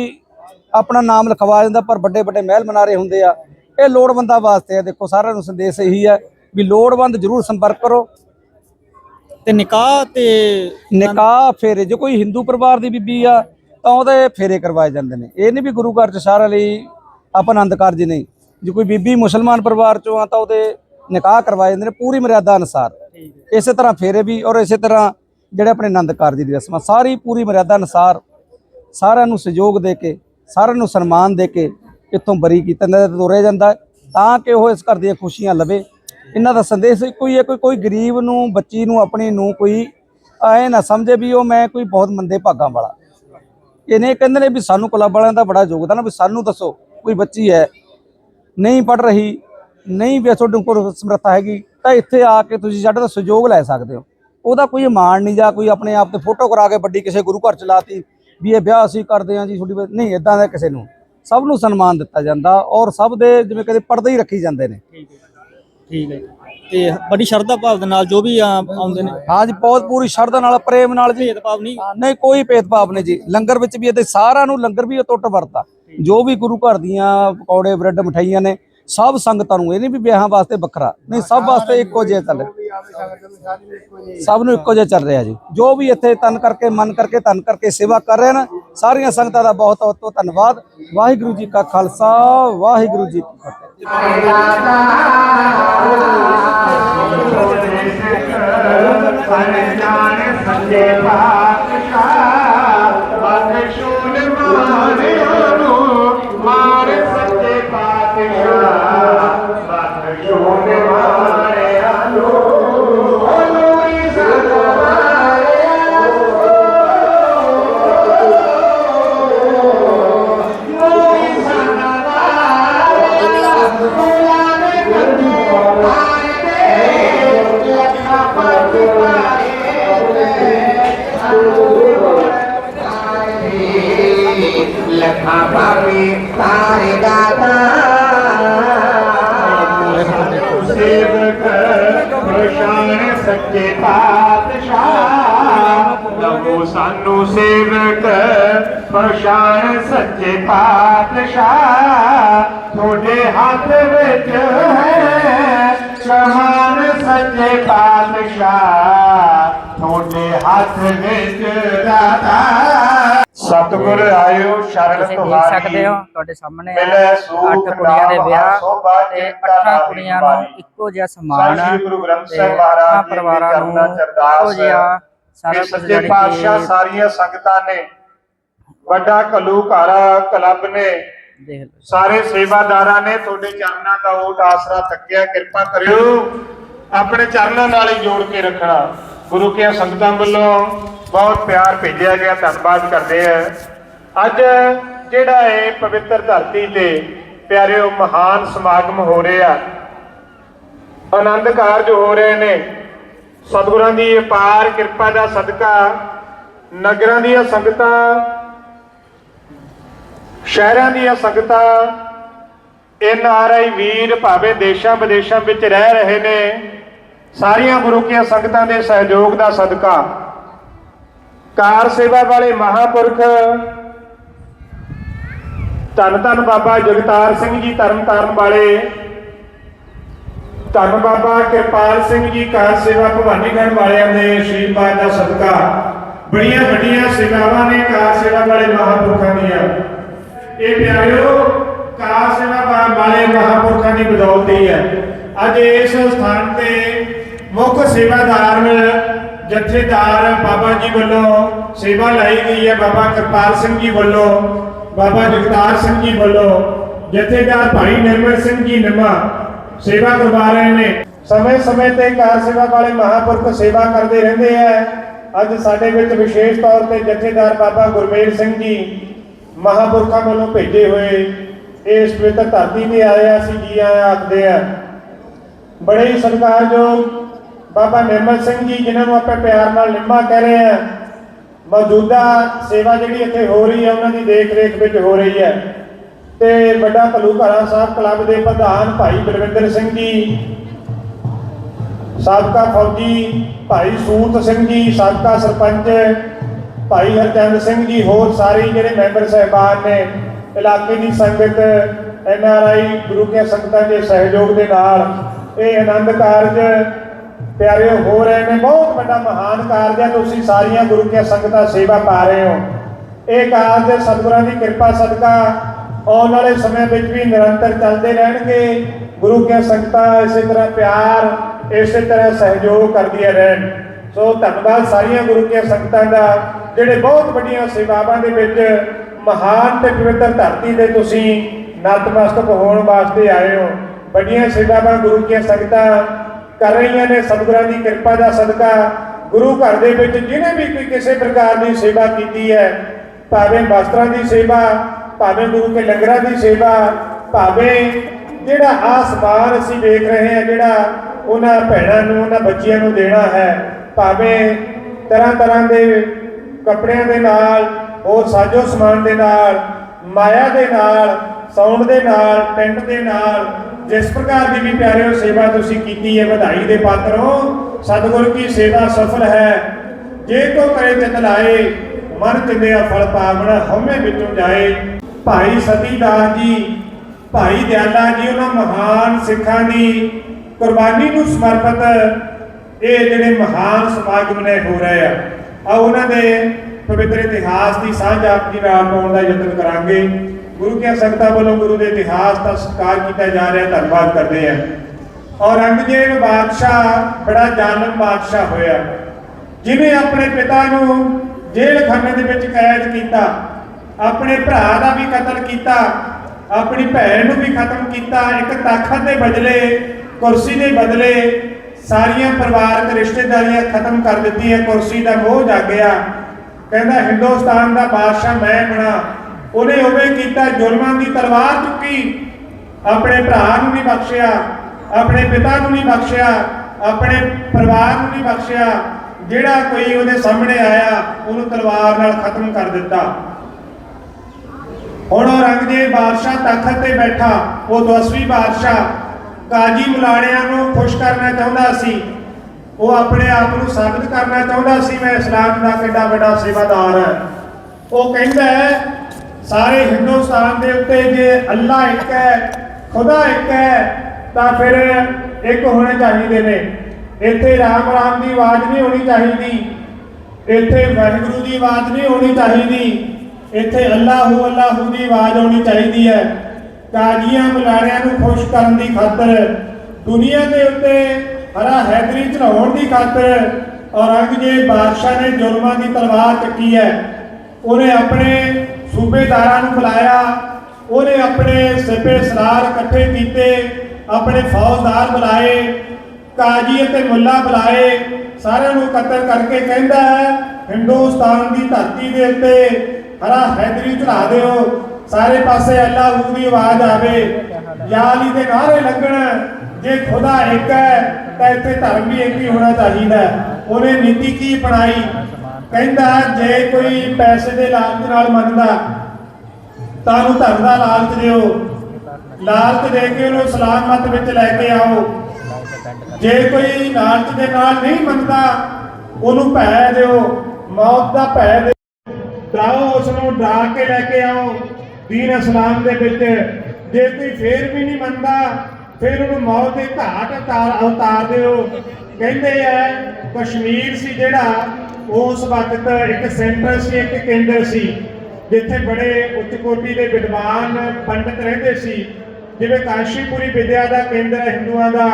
ਆਪਣਾ ਨਾਮ ਲਿਖਵਾ ਜਾਂਦਾ ਪਰ ਵੱਡੇ ਵੱਡੇ ਮਹਿਲ ਮਨਾਰੇ ਹੁੰਦੇ ਆ। ਇਹ ਲੋੜਵੰਦਾਂ ਵਾਸਤੇ ਆ। ਦੇਖੋ ਸਾਰਿਆਂ ਨੂੰ ਸੰਦੇਸ਼ ਇਹੀ ਹੈ ਵੀ ਲੋੜਵੰਦ ਜ਼ਰੂਰ ਸੰਪਰਕ ਕਰੋ। ਤੇ ਨਿਕਾਹ ਤੇ ਨਿਕਾਹ ਫੇਰੇ ਜੇ ਕੋਈ ਹਿੰਦੂ ਪਰਿਵਾਰ ਦੀ ਬੀਬੀ ਆ ਤਾਂ ਉਹਦੇ ਫੇਰੇ ਕਰਵਾਏ ਜਾਂਦੇ ਨੇ। ਇਹ ਨਹੀਂ ਵੀ ਗੁਰੂ ਘਰ ਚ ਸਾਰਿਆਂ ਲਈ ਆਪਾਂ ਆਨੰਦ ਕਾਰਜ ਨਹੀਂ। ਜੇ ਕੋਈ ਬੀਬੀ ਮੁਸਲਮਾਨ ਪਰਿਵਾਰ ਚੋਂ ਆ ਤਾਂ ਉਹਦੇ ਨਿਕਾਹ ਕਰਵਾਏ ਜਾਂਦੇ ਨੇ ਪੂਰੀ ਮਰਿਆਦਾ ਅਨੁਸਾਰ। ਇਸੇ ਤਰ੍ਹਾਂ ਫੇਰੇ ਵੀ ਔਰ ਇਸੇ ਤਰ੍ਹਾਂ ਜਿਹੜੇ ਆਪਣੇ ਆਨੰਦ ਕਾਰਜ ਦੀ ਰਸਮਾਂ ਸਾਰੀ ਪੂਰੀ ਮਰਿਆਦਾ ਅਨੁਸਾਰ ਸਾਰਿਆਂ ਨੂੰ ਸਹਿਯੋਗ ਦੇ ਕੇ ਸਾਰਿਆਂ ਨੂੰ ਸਨਮਾਨ ਦੇ ਕੇ ਇੱਥੋਂ ਬਰੀ ਕੀਤਾ ਜਾਂਦਾ ਤੋਰਿਆ ਜਾਂਦਾ ਤਾਂ ਕਿ ਉਹ ਇਸ ਘਰ ਦੀਆਂ ਖੁਸ਼ੀਆਂ ਲਵੇ। ਇਹਨਾਂ ਦਾ ਸੰਦੇਸ਼ ਇੱਕੋ ਹੀ ਹੈ ਕੋਈ ਕੋਈ ਗਰੀਬ ਨੂੰ ਬੱਚੀ ਨੂੰ ਆਪਣੀ ਨੂੰ ਕੋਈ ਐ ਨਾ ਸਮਝੇ ਵੀ ਉਹ ਮੈਂ ਕੋਈ ਬਹੁਤ ਮੰਦੇ ਭਾਗਾਂ ਵਾਲਾ। ਇਹਨੇ ਕਹਿੰਦੇ ਨੇ ਵੀ ਸਾਨੂੰ ਕਲੱਬ ਵਾਲਿਆਂ ਦਾ ਬੜਾ ਯੋਗਦਾਨ ਵੀ ਸਾਨੂੰ ਦੱਸੋ ਕੋਈ ਬੱਚੀ ਹੈ ਨਹੀਂ ਪੜ ਰਹੀ ਨਹੀਂ ਵੀ ਤੁਹਾਡੇ ਕੋਲ ਸਮਰੱਥਾ ਹੈਗੀ ਤਾਂ ਇੱਥੇ ਆ ਕੇ ਤੁਸੀਂ ਸਾਡਾ ਦਾ ਸਹਿਯੋਗ ਲੈ ਸਕਦੇ ਹੋ। ਉਹਦਾ ਕੋਈ ਮਾਣ ਨਹੀਂ ਜਾਂ ਕੋਈ ਆਪਣੇ ਆਪ ਤੇ ਫੋਟੋ ਕਰਾ ਕੇ ਵੱਡੀ ਕਿਸੇ ਗੁਰੂ ਘਰ ਚ ਲਾਤੀ ਵੀ ਇਹ ਵਿਆਹ ਅਸੀਂ ਕਰਦੇ ਹਾਂ ਜੀ ਤੁਹਾਡੀ ਨਹੀਂ ਇਦਾਂ ਦਾ ਕਿਸੇ ਨੂੰ। ਸਭ ਨੂੰ ਸਨਮਾਨ ਦਿੱਤਾ ਜਾਂਦਾ ਔਰ ਸਭ ਦੇ ਜਿਵੇਂ ਕਦੇ ਪਰਦੇ ਹੀ ਰੱਖੀ ਜਾਂਦੇ ਨੇ। ਠੀਕ ਹੈ ਤੇ ਬੜੀ ਸ਼ਰਧਾ ਭਾਵ ਦੇ ਨਾਲ ਜੋ ਵੀ ਆਉਂਦੇ ਨੇ। ਹਾਂ ਜੀ ਬਹੁਤ ਪੂਰੀ ਸ਼ਰਧਾ ਨਾਲ ਪ੍ਰੇਮ ਨਾਲ ਜੀ। ਭੇਦਭਾਵ ਨਹੀਂ। ਨਹੀਂ ਕੋਈ ਭੇਦਭਾਵ ਨਹੀਂ ਜੀ। ਲੰਗਰ ਵਿੱਚ ਵੀ ਇਹਦੇ ਸਾਰਿਆਂ ਨੂੰ ਲੰਗਰ ਵੀ ਟੁੱਟ ਵਰਤਾ ਜੋ ਵੀ ਗੁਰੂ ਘਰ ਦੀਆਂ ਪਕੌੜੇ ਬ੍ਰੈਡ ਮਠਾਈਆਂ ਨੇ ਸਭ ਸੰਗਤਾਂ ਨੂੰ ਇਹ ਨਹੀਂ ਵੀ ਵਿਆਹਾਂ ਵਾਸਤੇ ਵੱਖਰਾ ਨਹੀਂ ਸਭ ਵਾਸਤੇ ਇੱਕੋ ਜਿਹਾ ਚੱਲ ਸਭ ਨੂੰ ਇੱਕੋ ਜਿਹਾ ਚੱਲ ਰਿਹਾ ਜੀ। ਜੋ ਵੀ ਇੱਥੇ ਤਨ ਕਰਕੇ ਮਨ ਕਰਕੇ ਤਨ ਕਰਕੇ ਸੇਵਾ ਕਰ ਰਹੇ ਨੇ ਸਾਰੀਆਂ ਸੰਗਤਾਂ ਦਾ ਬਹੁਤ ਬਹੁਤ ਧੰਨਵਾਦ। ਵਾਹਿਗੁਰੂ ਜੀ ਕਾ ਖਾਲਸਾ ਵਾਹਿਗੁਰੂ ਜੀ ਕੀ ਫਤਿਹ। பெருமானே ਸਾਨੂੰ ਸੇਵਕ ਪ੍ਰਸ਼ਾਨ ਸੱਚੇ ਪਾਤਸ਼ਾਹ ਤੁਹਾਡੇ ਹੱਥ ਵਿੱਚ ਹੈ ਸਮਾਨ ਸੱਚੇ ਪਾਤਸ਼ਾਹ ਤੁਹਾਡੇ ਹੱਥ ਵਿੱਚ ਦਾਤਾ ਸਤਿਗੁਰ ਆਇਓ ਸ਼ਰਨ ਤੁਹਾਰੀ ਸਕਦੇ ਹੋ ਤੁਹਾਡੇ ਸਾਹਮਣੇ ਅੱਠ ਕੁੜੀਆਂ ਦੇ ਵਿਆਹ ਤੇ ਅੱਠਾਂ ਕੁੜੀਆਂ ਨੂੰ। ਇੱਕੋ ਜਿਹਾ ਸਮਾਨ ਸ੍ਰੀ ਗੁਰੂ ਗ੍ਰੰਥ ਸਾਹਿਬ ਮਹਾਰਾਜ ਜੀ ਦੇ ਚਰਨਾਂ ਚ ਅਰਦਾਸ ਇੱਕੋ ਜਿਹਾ ਸਾਰਾ ਕੁਝ ਸੱਚੇ ਪਾਤਸ਼ਾਹ ਕਿ ਸਾਰੀਆਂ ਸੰਗਤਾਂ ਨੇ ਵੱਡਾ ਘੱਲੂਘਾਰਾ ਕਲੱਬ ਨੇ ਦੇਖ ਲਓ ਸਾਰੇ ਸੇਵਾਦਾਰਾਂ ਨੇ ਤੁਹਾਡੇ ਚਰਨਾਂ ਦਾ ਓਟ ਆਸਰਾ ਤੱਕਿਆ ਕਿਰਪਾ ਕਰਿਓ ਆਪਣੇ ਚਰਨਾਂ ਨਾਲ ਹੀ ਜੋੜ ਕੇ ਰੱਖਣਾ। ਗੁਰੂ ਕੀਆਂ ਸੰਗਤਾਂ ਵੱਲੋਂ ਬਹੁਤ ਪਿਆਰ ਭੇਜਿਆ ਗਿਆ ਧੰਨਵਾਦ ਕਰਦੇ ਆ। ਅੱਜ ਜਿਹੜਾ ਇਹ ਪਵਿੱਤਰ ਧਰਤੀ ਤੇ ਪਿਆਰਿਓ ਮਹਾਨ ਸਮਾਗਮ ਹੋ ਰਿਹਾ ਆਨੰਦ ਕਾਰਜ ਹੋ ਰਹੇ ਨੇ ਸਤਿਗੁਰਾਂ ਦੀ ਅਪਾਰ ਕਿਰਪਾ ਦਾ ਸਦਕਾ, ਨਗਰਾਂ ਦੀਆਂ ਸੰਗਤਾਂ, ਸ਼ਹਿਰਾਂ ਦੀਆਂ ਸੰਗਤਾਂ, ਐਨ ਆਰ ਆਈ ਵੀਰ ਭਾਵੇਂ ਦੇਸ਼ਾਂ ਵਿਦੇਸ਼ਾਂ ਵਿੱਚ ਰਹਿ ਰਹੇ ਨੇ, ਸਾਰੀਆਂ ਗੁਰੂ ਕੀਆਂ ਸੰਗਤਾਂ ਦੇ ਸਹਿਯੋਗ ਦਾ ਸਦਕਾ। ਕਾਰ ਸੇਵਾ ਵਾਲੇ ਮਹਾਪੁਰਖ, ਧੰਨ ਧੰਨ ਬਾਬਾ ਜਗਤਾਰ ਸਿੰਘ ਜੀ ਤਰਨਤਾਰਨ ਵਾਲੇ ਧੰਨ ਬਾਬਾ ਕਿਰਪਾਲ ਸਿੰਘ ਜੀ ਕਾਰ ਸੇਵਾ ਭਵਾਨੀਗੜ੍ਹ ਵਾਲਿਆਂ ਦੇ ਆਸ਼ੀਰਵਾਦ ਦਾ ਸਦਕਾ। ਬੜੀਆਂ ਵੱਡੀਆਂ ਸੇਵਾਵਾਂ ਨੇ ਕਾਰ ਸੇਵਾ ਵਾਲੇ ਮਹਾਪੁਰਖਾਂ ਦੀਆਂ। ਇਹ ਪਿਆਰਿਓ, ਕਾਰ ਸੇਵਾ ਵਾਲੇ ਮਹਾਪੁਰਖਾਂ ਦੀ ਬਦੌਲਤ ਹੀ ਹੈ। ਅੱਜ ਇਸ ਸਥਾਨ ਤੇ ਮੁੱਖ ਸੇਵਾਦਾਰ, ਜਥੇਦਾਰ ਬਾਬਾ ਜੀ ਵੱਲੋਂ ਸੇਵਾ ਲਈ ਗਈ ਹੈ। ਬਾਬਾ ਕਿਰਪਾਲ ਸਿੰਘ ਜੀ ਵੱਲੋਂ, ਬਾਬਾ ਜਗਤਾਰ ਸਿੰਘ ਜੀ ਵੱਲੋਂ। ਜਥੇਦਾਰ ਭਾਈ ਨਿਰਮਲ ਸਿੰਘ ਜੀ ਨਿਮਾ। ਸੇਵਾ ਕਰਵਾ ਰਹੇ ਨੇ। ਸਮੇਂ-ਸਮੇਂ ਤੇ ਕਾਰ ਸੇਵਾ ਵਾਲੇ ਮਹਾਪੁਰਖ ਸੇਵਾ ਕਰਦੇ ਰਹਿੰਦੇ ਆ। ਅੱਜ ਸਾਡੇ ਵਿੱਚ ਵਿਸ਼ੇਸ਼ ਤੌਰ ਤੇ ਜਥੇਦਾਰ ਬਾਬਾ ਗੁਰਮੇਲ ਸਿੰਘ ਜੀ ਮਹਾਪੁਰਖਾਂ ਵੱਲੋਂ ਭੇਜੇ ਹੋਏ ਇਸ ਪਵਿੱਤਰ ਧਰਤੀ ਤੇ ਆਇਆ ਸੀ ਜੀ ਆਇਆ ਆਖਦੇ ਆ। ਬੜੇ ਹੀ ਸਤਿਕਾਰਯੋਗ ਬਾਬਾ ਨਿਰਮਲ ਸਿੰਘ ਜੀ, ਜਿਨ੍ਹਾਂ ਨੂੰ ਆਪਾਂ ਪਿਆਰ ਨਾਲ ਨਿੰਮਾ ਕਹਿ ਰਹੇ ਆ। ਮੌਜੂਦਾ ਸੇਵਾ ਜਿਹੜੀ ਇੱਥੇ ਹੋ ਰਹੀ ਹੈ ਉਹਨਾਂ ਦੀ ਦੇਖ ਰੇਖ ਵਿੱਚ ਹੋ ਰਹੀ ਹੈ ਤੇ ਵੱਡਾ ਘਲੂਘਾਰਾ ਸਾਹਿਬ ਕਲੱਬ ਦੇ ਪ੍ਰਧਾਨ ਭਾਈ ਬਲਵਿੰਦਰ ਸਿੰਘ ਜੀ, ਸਾਬਕਾ ਫੌਜੀ ਭਾਈ ਸੂਤ ਸਿੰਘ ਜੀ, ਸਾਬਕਾ ਸਰਪੰਚ ਭਾਈ ਹਰਚੰਦ ਸਿੰਘ ਜੀ, ਹੋਰ ਸਾਰੇ ਜਿਹੜੇ ਮੈਂਬਰ ਸਹਿਬਾਨ ਨੇ, ਇਲਾਕੇ ਦੀ ਸੰਗਤ, ਐਨ ਆਰ ਆਈ, ਗੁਰੂ ਕੇ ਸੰਗਤਾਂ ਦੇ ਸਹਿਯੋਗ ਦੇ ਨਾਲ ਇਹ ਆਨੰਦ ਕਾਰਜ ਪਿਆਰੇ ਹੋ ਰਹੇ ਨੇ। ਬਹੁਤ ਵੱਡਾ ਮਹਾਨ ਕਾਰਜ ਹੈ। ਤੁਸੀਂ ਸਾਰੀਆਂ ਗੁਰੂ ਕੇ ਸੰਗਤਾਂ ਸੇਵਾ ਪਾ ਰਹੇ ਹੋ। ਇਹ ਕਾਰਜ ਸਤਿਗੁਰਾਂ ਦੀ ਕਿਰਪਾ ਸਦਕਾ ਆਉਣ ਵਾਲੇ ਸਮੇਂ ਵਿੱਚ ਵੀ ਨਿਰੰਤਰ ਚੱਲਦੇ ਰਹਿਣਗੇ। ਗੁਰੂ ਕੇ ਸੰਗਤਾਂ ਇਸੇ ਤਰ੍ਹਾਂ ਪਿਆਰ, ਇਸੇ ਤਰ੍ਹਾਂ ਸਹਿਯੋਗ ਕਰਦੀਆਂ ਰਹਿਣ। ਸੋ ਧੰਨਵਾਦ ਸਾਰੀਆਂ ਗੁਰੂ ਕੇ ਸੰਗਤਾਂ ਦਾ, ਜਿਹੜੇ ਬਹੁਤ ਵੱਡੀਆਂ ਸੇਵਾਵਾਂ ਦੇ ਵਿੱਚ ਮਹਾਨ ਤੇ ਪਵਿੱਤਰ ਧਰਤੀ ਦੇ ਤੁਸੀਂ ਨਤਮਸਤਕ ਹੋਣ ਵਾਸਤੇ ਆਏ ਹੋ। ਵੱਡੀਆਂ ਸੇਵਾਵਾਂ ਗੁਰੂ ਕੀਆਂ ਸੰਗਤਾਂ ਕਰ ਰਹੀਆਂ ਨੇ, ਸਤਿਗੁਰਾਂ ਦੀ ਕਿਰਪਾ ਦਾ ਸਦਕਾ। ਗੁਰੂ ਘਰ ਦੇ ਵਿੱਚ ਜਿਹਨੇ ਵੀ ਕੋਈ ਕਿਸੇ ਪ੍ਰਕਾਰ ਦੀ ਸੇਵਾ ਕੀਤੀ ਹੈ, ਭਾਵੇਂ ਵਸਤਰਾਂ ਦੀ ਸੇਵਾ ਭਾਵੇਂ ਗੁਰੂ ਕੇ ਲੰਗਰਾਂ ਦੀ ਸੇਵਾ, ਭਾਵੇਂ ਜਿਹੜਾ ਆਸਮਾਨ ਅਸੀਂ ਵੇਖ ਰਹੇ ਹਾਂ, ਜਿਹੜਾ ਉਹਨਾਂ ਭੈਣਾਂ ਨੂੰ, ਉਹਨਾਂ ਬੱਚਿਆਂ ਨੂੰ ਦੇਣਾ ਹੈ, ਭਾਵੇਂ ਤਰ੍ਹਾਂ ਤਰ੍ਹਾਂ ਦੇ ਕੱਪੜਿਆਂ ਦੇ ਨਾਲ, ਹੋਰ ਸਾਜੋ ਸਮਾਨ ਦੇ ਨਾਲ, ਮਾਇਆ ਦੇ ਨਾਲ ਸਾਊਂਡ ਦੇ ਨਾਲ, ਟੈਂਟ ਦੇ ਨਾਲ, ਜਿਸ ਪ੍ਰਕਾਰ ਦੀ ਵੀ ਪਿਆਰਿਓ ਸੇਵਾ ਤੁਸੀਂ ਕੀਤੀ ਹੈ, ਵਧਾਈ ਦੇ ਪਾਤਰ ਹੋ ਸਤਿਗੁਰੂ ਕੀ ਸੇਵਾ ਸਫਲ ਹੈ। ਜੇ ਕੋ ਕਰੇ ਚਿਤ ਲਾਏ ਮਨ ਚਿੰਦਿਆ ਫਲ ਪਾਵਣਾ, ਹਉਮੈ ਵਿੱਚੋਂ ਜਾਏ। ਭਾਈ ਸਤੀਦਾਸ ਜੀ, ਭਾਈ ਦਿਆਲਾ ਜੀ, ਉਹਨਾਂ ਮਹਾਨ ਸਿੱਖਾਂ ਦੀ ਕੁਰਬਾਨੀ ਨੂੰ ਸਮਰਪਿਤ ਇਹ ਜਿਹੜੇ ਮਹਾਨ ਸਮਾਗਮ ਨੇ ਹੋ ਰਹੇ ਆ ਆ ਉਹਨਾਂ ਦੇ ਪਵਿੱਤਰ ਇਤਿਹਾਸ ਦੀ ਸਾਂਝ ਆਪ ਜੀ ਨਾਲ ਪਾਉਣ ਦਾ ਯਤਨ ਕਰਾਂਗੇ। ਗੁਰੂ ਕੀ ਸੰਗਤਾਂ ਵੱਲੋਂ ਗੁਰੂ ਦੇ ਇਤਿਹਾਸ ਦਾ ਸਤਿਕਾਰ ਕੀਤਾ ਜਾ ਰਿਹਾ, ਧੰਨਵਾਦ ਕਰਦੇ ਆ। ਔਰੰਗਜ਼ੇਬ ਬਾਦਸ਼ਾਹ, ਬੜਾ ਜ਼ਾਲਮ ਬਾਦਸ਼ਾਹ ਹੋਇਆ। ਜਿਨੇ ਆਪਣੇ ਪਿਤਾ ਨੂੰ ਜੇਲ੍ਹ ਖਾਨੇ ਦੇ ਵਿੱਚ ਕੈਦ ਕੀਤਾ ਆਪਣੇ ਭਰਾ ਦਾ ਵੀ ਕਤਲ ਕੀਤਾ, ਆਪਣੀ ਭੈਣ ਨੂੰ ਵੀ ਖਤਮ ਕੀਤਾ, ਇੱਕ ਤਾਕਤ ਦੇ ਬਦਲੇ, ਕੁਰਸੀ ਦੇ ਬਦਲੇ ਸਾਰੀਆਂ ਪਰਿਵਾਰਕ ਰਿਸ਼ਤੇਦਾਰੀਆਂ ਖਤਮ ਕਰ ਦਿੱਤੀਆਂ ਕੁਰਸੀ ਦਾ ਮੋਹ ਜਾਗਿਆ ਕਹਿੰਦਾ, ਹਿੰਦੁਸਤਾਨ ਦਾ ਬਾਦਸ਼ਾਹ ਮੈਂ ਬਣਾ। ਉਹਨੇ ਉਵੇਂ ਕੀਤਾ, ਜ਼ੁਲਮਾਂ ਦੀ ਤਲਵਾਰ ਚੁੱਕੀ। ਆਪਣੇ ਭਰਾ ਨੂੰ ਨਹੀਂ ਬਖਸ਼ਿਆ, ਆਪਣੇ ਪਿਤਾ ਨੂੰ ਨਹੀਂ ਬਖਸ਼ਿਆ, ਆਪਣੇ ਪਰਿਵਾਰ ਨੂੰ ਨਹੀਂ ਬਖਸ਼ਿਆ। ਜਿਹੜਾ ਕੋਈ ਉਹਦੇ ਸਾਹਮਣੇ ਆਇਆ, ਉਹਨੂੰ ਤਲਵਾਰ ਨਾਲ ਖਤਮ ਕਰ ਦਿੱਤਾ। ਹੁਣ ਔਰੰਗਜ਼ੇਬ ਬਾਦਸ਼ਾਹ ਤਖਤ ਤੇ ਬੈਠਾ, ਉਹ ਦਸਵੀਂ ਬਾਦਸ਼ਾਹ। ਕਾਜੀ ਮੁਲਾਣਿਆਂ ਨੂੰ ਖੁਸ਼ ਕਰਨਾ ਚਾਹੁੰਦਾ ਸੀ। ਉਹ ਆਪਣੇ ਆਪ ਨੂੰ ਸਾਬਿਤ ਕਰਨਾ ਚਾਹੁੰਦਾ ਸੀ, ਮੈਂ ਇਸਲਾਮ ਦਾ ਕਿੰਨਾ ਵੱਡਾ ਸੇਵਾਦਾਰ ਹਾਂ। ਉਹ ਕਹਿੰਦਾ ਹੈ, ਸਾਰੇ ਹਿੰਦੁਸਤਾਨ ਦੇ ਉੱਤੇ ਜੇ ਅੱਲਾ ਇੱਕ ਹੈ, ਖੁਦਾ ਇੱਕ ਹੈ, ਤਾਂ ਫਿਰ ਇੱਕ ਹੋਣੇ ਚਾਹੀਦੇ ਨੇ। ਇੱਥੇ ਰਾਮ ਰਾਮ ਦੀ ਆਵਾਜ਼ ਨਹੀਂ ਹੋਣੀ ਚਾਹੀਦੀ। ਇੱਥੇ ਵਾਹਿਗੁਰੂ ਦੀ ਆਵਾਜ਼ ਨਹੀਂ ਹੋਣੀ ਚਾਹੀਦੀ। ਇੱਥੇ ਅੱਲਾਹੂ ਅੱਲਾਹੂ ਦੀ ਆਵਾਜ਼ ਆਉਣੀ ਚਾਹੀਦੀ ਹੈ। ਕਾਜੀਆਂ ਮੁਲਾਣਿਆਂ ਨੂੰ ਖੁਸ਼ ਕਰਨ ਦੀ ਖਾਤਰ, ਦੁਨੀਆ ਦੇ ਉੱਤੇ ਹਰਾ ਹੈਦਰੀ ਚੜਾਉਣ ਦੀ ਖਾਤਰ ਔਰੰਗਜ਼ੇਬ ਬਾਦਸ਼ਾਹ ਨੇ ਜ਼ੁਲਮਾਂ ਦੀ ਤਲਵਾਰ ਚੱਕੀ ਹੈ। ਉਹਨੇ ਆਪਣੇ ਸੂਬੇਦਾਰਾਂ ਨੂੰ ਬੁਲਾਇਆ, ਉਹਨੇ ਆਪਣੇ ਸਿਪੇ ਸਲਾਰ ਇਕੱਠੇ ਕੀਤੇ, ਆਪਣੇ ਫੌਜਦਾਰ ਬੁਲਾਏ, ਕਾਜੀ ਅਤੇ ਮੁੱਲਾ ਬੁਲਾਏ, ਸਾਰਿਆਂ ਨੂੰ ਇਕੱਤਰ ਕਰਕੇ ਕਹਿੰਦਾ ਹੈ, ਹਿੰਦੁਸਤਾਨ ਦੀ ਧਰਤੀ ਦੇ ਉੱਤੇ ਹਰਾ ਹੈਦਰੀ ਚੜਾ ਦਿਓ। ਸਾਰੇ ਪਾਸੇ ਅੱਲਾਹ ਦੀ ਆਵਾਜ਼ ਆਵੇ। ਯਾ ਅਲੀ ਦੇ ਨਾਰੇ ਲੱਗਣ ਜੇ ਖੁਦਾ ਇੱਕ ਹੈ, ਤਾਂ ਇੱਥੇ ਧਰਮ ਵੀ ਇੱਕ ਹੀ ਹੋਣਾ ਚਾਹੀਦਾ ਉਹਨੇ ਨੀਤੀ ਕੀ ਬਣਾਈ ਕਹਿੰਦਾ, ਜੇ ਕੋਈ ਪੈਸੇ ਦੇ ਲਾਲਚ ਨਾਲ ਮੰਗਦਾ ਤਾਂ ਉਹਨੂੰ ਧਰਮ ਦਾ ਲਾਲਚ ਦਿਓ। ਲਾਲਚ ਦੇ ਕੇ ਉਹਨੂੰ ਸਲਾਮਤ ਵਿੱਚ ਲੈ ਕੇ ਆਓ। ਜੇ ਕੋਈ ਲਾਲਚ ਦੇ ਨਾਲ ਨਹੀਂ ਮੰਨਦਾ, ਉਹਨੂੰ ਭੈ ਦਿਓ। ਮੌਤ ਦਾ ਭੈ ਦਿਓ ਡਰਾਓ ਉਸ ਨੂੰ ਡਰਾ ਕੇ ਲੈ ਕੇ ਆਓ ਦੀਨ ਇਸਲਾਮ ਦੇ ਵਿੱਚ। ਜੇ ਕੋਈ ਫੇਰ ਵੀ ਨਹੀਂ ਮੰਨਦਾ, ਫਿਰ ਉਹਨੂੰ ਮੌਤ ਦੇ ਘਾਟ ਉਤਾਰ ਉਤਾਰ ਦਿਓ। ਕਹਿੰਦੇ ਆ, ਕਸ਼ਮੀਰ ਸੀ ਜਿਹੜਾ ਉਸ ਵਕਤ ਇੱਕ ਸੈਂਟਰ ਸੀ, ਇੱਕ ਕੇਂਦਰ ਸੀ, ਜਿੱਥੇ ਬੜੇ ਉੱਚ ਕੋਟੀ ਦੇ ਵਿਦਵਾਨ, ਪੰਡਤ ਰਹਿੰਦੇ ਸੀ। ਜਿਵੇਂ ਕਾਸ਼ੀਪੁਰੀ ਵਿਦਿਆ ਦਾ ਕੇਂਦਰ ਹੈ, ਹਿੰਦੂਆਂ ਦਾ,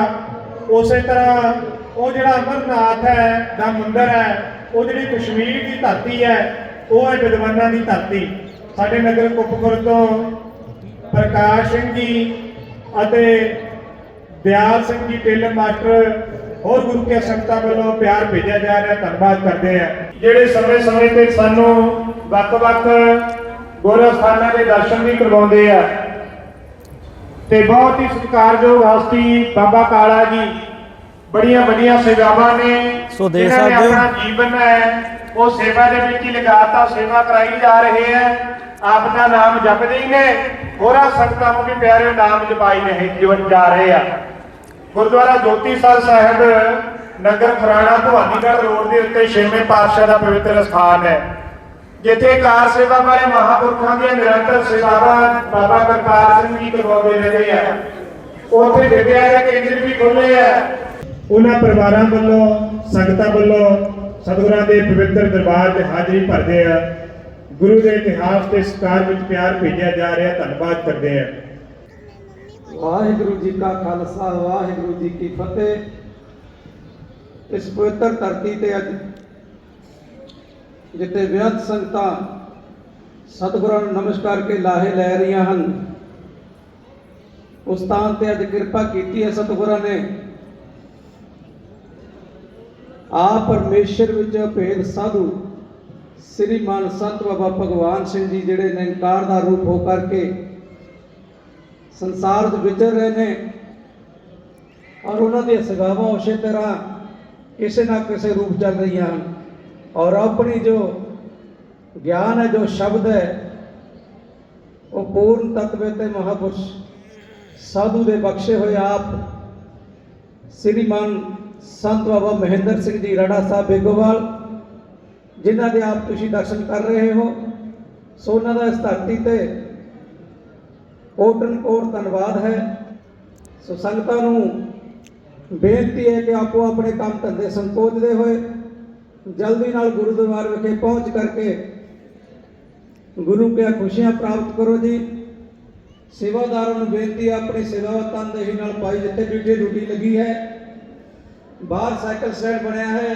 ਉਸੇ ਤਰ੍ਹਾਂ ਉਹ ਜਿਹੜਾ ਅਮਰਨਾਥ ਹੈ, ਦਾ ਮੰਦਿਰ ਹੈ, ਉਹ ਜਿਹੜੀ ਕਸ਼ਮੀਰ ਦੀ ਧਰਤੀ ਹੈ ਉਹ ਹੈ ਵਿਦਵਾਨਾਂ ਦੀ ਧਰਤੀ ਸਾਡੇ ਨਗਰ ਕੁੱਪਪੁਰ ਤੋਂ ਪ੍ਰਕਾਸ਼ ਸਿੰਘ ਜੀ ਅਤੇ ਦਿਆਲ ਸਿੰਘ ਜੀ ਟੇਲਰ ਮਾਸਟਰ ਹੋਰ ਗੁਰੂ ਕੇ ਸੰਗਤਾਂ ਵੱਲੋਂ ਪਿਆਰ ਭੇਜਿਆ ਜਾ ਰਿਹਾ ਧੰਨਵਾਦ ਕਰਦੇ ਆ ਜਿਹੜੇ ਸਮੇਂ-ਸਮੇਂ ਤੇ ਸਾਨੂੰ ਵੱਖ-ਵੱਖ ਗੁਰੂ ਸਥਾਨਾਂ ਦੇ ਦਰਸ਼ਨ ਵੀ ਕਰਵਾਉਂਦੇ ਆ ਤੇ ਬਹੁਤ ਹੀ ਸਤਿਕਾਰਯੋਗ ਹਸਤੀ ਬਾਬਾ ਕਾਲਾ ਜੀ ਬੜੀਆਂ ਵੱਡੀਆਂ ਸੇਵਾਵਾਂ ਨੇ ਸੋ ਦੇਖ ਸਕਦੇ ਹੋ। ਜੀਵਨ ਹੈ ਉਹ ਸੇਵਾ ਦੇ ਵਿੱਚ ਹੀ ਲਗਾਤਾਰ ਸੇਵਾ ਕਰਾਈ ਜਾ ਰਹੇ ਹੈ ਆਪ ਦਾ ਨਾਮ ਜਪਦੇ ਹੀ ਨੇ ਹੋਰਾਂ ਸੰਗਤਾਂ ਨੂੰ ਵੀ ਪਿਆਰੇ ਨਾਮ ਜਪਾਈ ਰਹੇ ਜੀਵਨ ਜਾ ਰਹੇ ਆ ਗੁਰਦੁਆਰਾ ਜੋਤੀਸਰ ਸਾਹਿਬ ਨਗਰ ਖੁਰਾਣਾ ਭਵਾਨੀਗੜ੍ਹ ਰੋਡ ਦੇ ਉੱਤੇ ਛੇਵੇਂ ਪਾਤਸ਼ਾਹ ਦਾ ਪਵਿੱਤਰ ਸਥਾਨ ਹੈ ਜਿੱਥੇ ਕਾਰ ਸੇਵਾ ਵਾਲੇ ਮਹਾਪੁਰਖਾਂ ਦੀਆਂ ਨਿਰੰਤਰ ਸੇਵਾਵਾਂ ਬਾਬਾ ਕਰਤਾਰ ਸਿੰਘ ਜੀ ਕਰਵਾਉਂਦੇ ਰਹਿੰਦੇ ਆ। ਉੱਥੇ ਵਿਦਿਆ ਦੇ ਕੇਂਦਰ ਵੀ ਖੁੱਲੇ ਆ। ਉਹਨਾਂ ਪਰਿਵਾਰਾਂ ਵੱਲੋਂ, ਸੰਗਤਾਂ ਵੱਲੋਂ ਸਤਿਗੁਰਾਂ ਦੇ ਪਵਿੱਤਰ ਦਰਬਾਰ ਤੇ ਹਾਜ਼ਰੀ ਭਰਦੇ ਆ। ਗੁਰੂ ਦੇ ਇਤਿਹਾਸ ਤੇ ਸਤਿਕਾਰ ਵਿੱਚ ਪਿਆਰ ਭੇਜਿਆ ਜਾ ਰਿਹਾ, ਧੰਨਵਾਦ ਕਰਦੇ ਆ। ਵਾਹਿਗੁਰੂ ਜੀ ਕਾ ਖਾਲਸਾ, ਵਾਹਿਗੁਰੂ ਜੀ ਕੀ ਫਤਿਹ। ਇਸ ਪਵਿੱਤਰ ਧਰਤੀ ਤੇ ਅੱਜ ਜਿੱਥੇ ਵਿਅਤ ਸੰਗਤਾਂ ਸਤਿਗੁਰਾਂ ਨੂੰ ਨਮਸਕਾਰ ਕੇ ਲਾਹੇ ਲੈ ਰਹੀਆਂ ਹਨ, ਉਸ ਸਥਾਨ ਤੇ ਅੱਜ ਕਿਰਪਾ ਕੀਤੀ ਹੈ ਸਤਿਗੁਰਾਂ ਨੇ। ਆ ਪਰਮੇਸ਼ਰ ਵਿੱਚ ਭੇਦ ਸਾਧੂ ਸ੍ਰੀਮਾਨ ਸੰਤ ਬਾਬਾ ਭਗਵਾਨ ਸਿੰਘ ਜੀ ਜਿਹੜੇ ਨਿਰੰਕਾਰ ਦਾ ਰੂਪ ਹੋ ਕਰਕੇ ਸੰਸਾਰ ਦੇ ਵਿਚਰ ਰਹੇ ਨੇ ਔਰ ਉਹਨਾਂ ਦੀਆਂ ਸਗਾਵਾਂ ਉਸੇ ਤਰ੍ਹਾਂ ਕਿਸੇ ਨਾ ਕਿਸੇ ਰੂਪ ਚੱਲ ਰਹੀਆਂ ਹਨ। ਔਰ ਆਪਣੀ ਜੋ ਗਿਆਨ ਹੈ, ਜੋ ਸ਼ਬਦ ਹੈ, ਉਹ ਪੂਰਨ ਤਤਵੇ ਤੇ ਮਹਾਪੁਰਸ਼ ਸਾਧੂ ਦੇ ਬਖਸ਼ੇ ਹੋਏ ਆਪ ਸ੍ਰੀਮਾਨ ਸੰਤ ਬਾਬਾ ਮਹਿੰਦਰ ਸਿੰਘ ਜੀ ਰਾੜਾ ਸਾਹਿਬ ਬੇਗੋਵਾਲ, ਜਿਨ੍ਹਾਂ ਦੇ ਆਪ ਤੁਸੀਂ ਦਰਸ਼ਨ ਕਰ ਰਹੇ ਹੋ, ਸੋ ਉਹਨਾਂ ਦਾ ਇਸ ਧਰਤੀ ਤੇ ਕੋਟਨ ਕੋਟ ਧੰਨਵਾਦ ਹੈ। ਸੋ ਸੰਗਤਾਂ ਨੂੰ ਬੇਨਤੀ ਹੈ ਕਿ ਆਪੋ ਆਪਣੇ ਕੰਮ ਧੰਦੇ ਸੰਕੋਚਦੇ ਹੋਏ ਜਲਦੀ ਨਾਲ ਗੁਰਦੁਆਰੇ ਵਿਖੇ ਪਹੁੰਚ ਕਰਕੇ ਗੁਰੂ ਕੇ ਖੁਸ਼ੀਆਂ ਪ੍ਰਾਪਤ ਕਰੋ ਜੀ। ਸੇਵਾਦਾਰਾਂ ਨੂੰ ਬੇਨਤੀ ਹੈ, ਆਪਣੀ ਸੇਵਾ ਤਨਦੇਹੀ ਨਾਲ ਪਾਈ ਜਿੱਥੇ ਡਿਊਟੀ ਡਿਊਟੀ ਲੱਗੀ ਹੈ ਬਾਹਰ ਸਾਈਕਲ ਸਟੈਂਡ ਬਣਿਆ ਹੈ।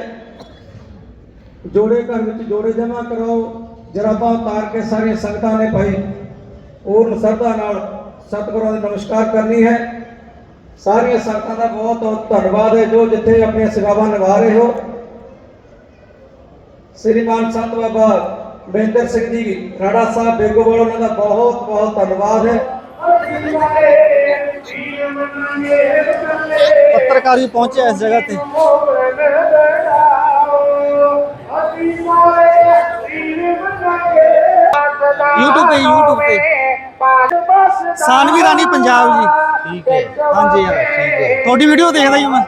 ਜੋੜੇ ਘਰ ਵਿੱਚ ਜੋੜੇ ਜਮ੍ਹਾਂ ਕਰਾਓ। ਜਰਾਬਾਂ ਉਤਾਰ ਕੇ ਸਾਰੀਆਂ ਸੰਗਤਾਂ ਨੇ ਭਾਈ ਪੂਰਨ ਸਰਦਾ ਨਾਲ ਸਤਿਗੁਰਾਂ ਦੇ ਨਮਸਕਾਰ ਕਰਨੀ ਹੈ। ਸਾਰੀਆਂ ਸੰਗਤਾਂ ਦਾ ਬਹੁਤ ਬਹੁਤ ਧੰਨਵਾਦ ਹੈ। ਜੋ ਜਿੱਥੇ ਆਪਣੀਆਂ ਸੇਵਾਵਾਂ ਨਿਭਾ ਰਹੇ ਹੋ। ਸ੍ਰੀਮਾਨ ਸੰਤ ਬਾਬਾ ਮਹਿੰਦਰ ਸਿੰਘ ਜੀ, ਰਾੜਾ ਸਾਹਿਬ, ਬੇਗੋਵਾਲ, ਉਹਨਾਂ ਦਾ ਬਹੁਤ ਬਹੁਤ ਧੰਨਵਾਦ ਹੈ। ਪੱਤਰਕਾਰ ਵੀ ਪਹੁੰਚਿਆ ਇਸ ਜਗ੍ਹਾ ਤੇ। YouTube ਤੇ YouTube ਤੇ। ਸਾਨਵੀ ਰਾਣੀ ਪੰਜਾਬ ਜੀ। ਠੀਕ ਹੈ। ਹਾਂਜੀ ਹਾਂ ਠੀਕ ਹੈ। ਤੁਹਾਡੀ ਵੀਡੀਓ ਦੇਖਦਾ ਜੀ ਮੈਂ।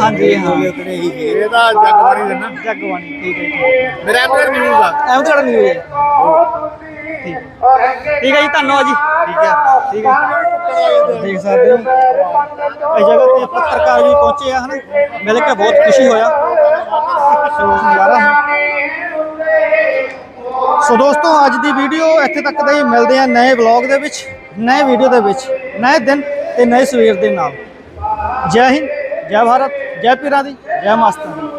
ਹਾਂਜੀ ਹਾਂ। ਇਹਦਾ ਜਗਬਾਣੀ ਦੇਣਾ ਜਗਵਾਣੀ ਠੀਕ ਹੈ ਠੀਕ ਹੈ। ਮੇਰਾ ਐਮਪੀਆਰ ਨਿਊਜ਼ ਆ। ਐਵੇਂ ਨਹੀਂ ਹੋਈ ਠੀਕ ਠੀਕ ਹੈ ਜੀ, ਧੰਨਵਾਦ ਜੀ। ਠੀਕ ਹੈ ਠੀਕ ਹੈ। ਦੇਖ ਸਕਦੇ ਹੋ। ਇਸ ਜਗ੍ਹਾ ਤੇ ਪੱਤਰਕਾਰ ਵੀ ਪਹੁੰਚੇ ਆ, ਹਨਾ? ਮਿਲ ਕੇ ਬਹੁਤ ਖੁਸ਼ੀ ਹੋਇਆ। ਨਜ਼ਾਰਾ। ਹੈ। ਸੋ ਦੋਸਤੋ, ਅੱਜ ਦੀ ਵੀਡੀਓ ਇੱਥੇ ਤੱਕ ਦਾ ਹੀ ਮਿਲਦੇ ਆ ਨਏ ਵਲੌਗ ਦੇ ਵਿੱਚ ਨਏ ਵੀਡੀਓ ਦੇ ਵਿੱਚ ਨਏ ਦਿਨ ਤੇ ਨਏ ਸਵੇਰ ਦੇ ਨਾਲ। ਜੈ ਹਿੰਦ, ਜੈ ਭਾਰਤ, ਜੈ ਪੀਰਾਂ ਦੀ ਜੈ ਮਾਸਤਾਂ ਦੀ।